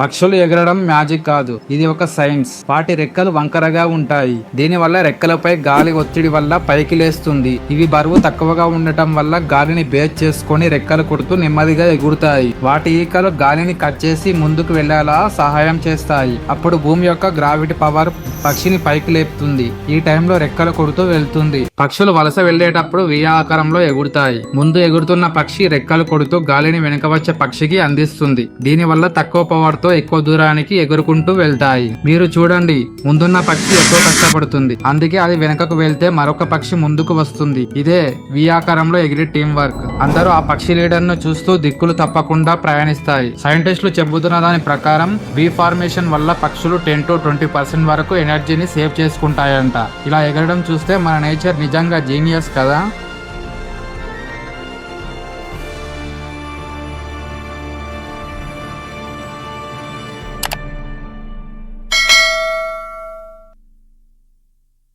పక్షులు ఎగరడం మ్యాజిక్ కాదు. ఇది ఒక సైన్స్. వాటి రెక్కలు వంకరగా ఉంటాయి. దీనివల్ల రెక్కలపై గాలి ఒత్తిడి వల్ల పైకి లేస్తుంది. ఇవి బరువు తక్కువగా ఉండటం వల్ల గాలిని బేస్ చేసుకొని రెక్కలు కుడుతూ నెమ్మదిగా ఎగురుతాయి. వాటి ఈకలు గాలిని కట్ చేసి ముందుకు వెళ్ళేలా సహాయం చేస్తాయి. అప్పుడు భూమి యొక్క గ్రావిటీ పవర్ పక్షిని పైకి లేపుతుంది. ఈ టైంలో రెక్కలు కొడుతూ వెళ్తుంది. పక్షులు వలస వెళ్ళేటప్పుడు వి ఆకారంలో ఎగురుతాయి. ముందు ఎగురుతున్న పక్షి రెక్కలు కొడుతూ గాలిని వెనుక వచ్చే పక్షికి అందిస్తుంది. దీనివల్ల తక్కువ పవర్తో ఎక్కువ దూరానికి ఎగురుకుంటూ వెళ్తాయి. మీరు చూడండి ముందున్న పక్షి ఎక్కువ కష్టపడుతుంది. అందుకే అది వెనుకకు వెళ్తే మరొక పక్షి ముందుకు వస్తుంది. ఇదే వి ఆకారంలో ఎగిరే టీం వర్క్. అందరూ ఆ పక్షి లీడర్ను చూస్తూ దిక్కులు తప్పకుండా ప్రయాణిస్తాయి. సైంటిస్టులు చెబుతున్న దాని ప్రకారం బీ ఫార్మేషన్ వల్ల పక్షులు టెన్ టు ట్వంటీ పర్సెంట్ వరకు ఎనర్జీని సేవ్ చేసుకుంటాయంట. ఇలా ఎగరడం చూస్తే మన నేచర్ నిజంగా జీనియస్ కదా?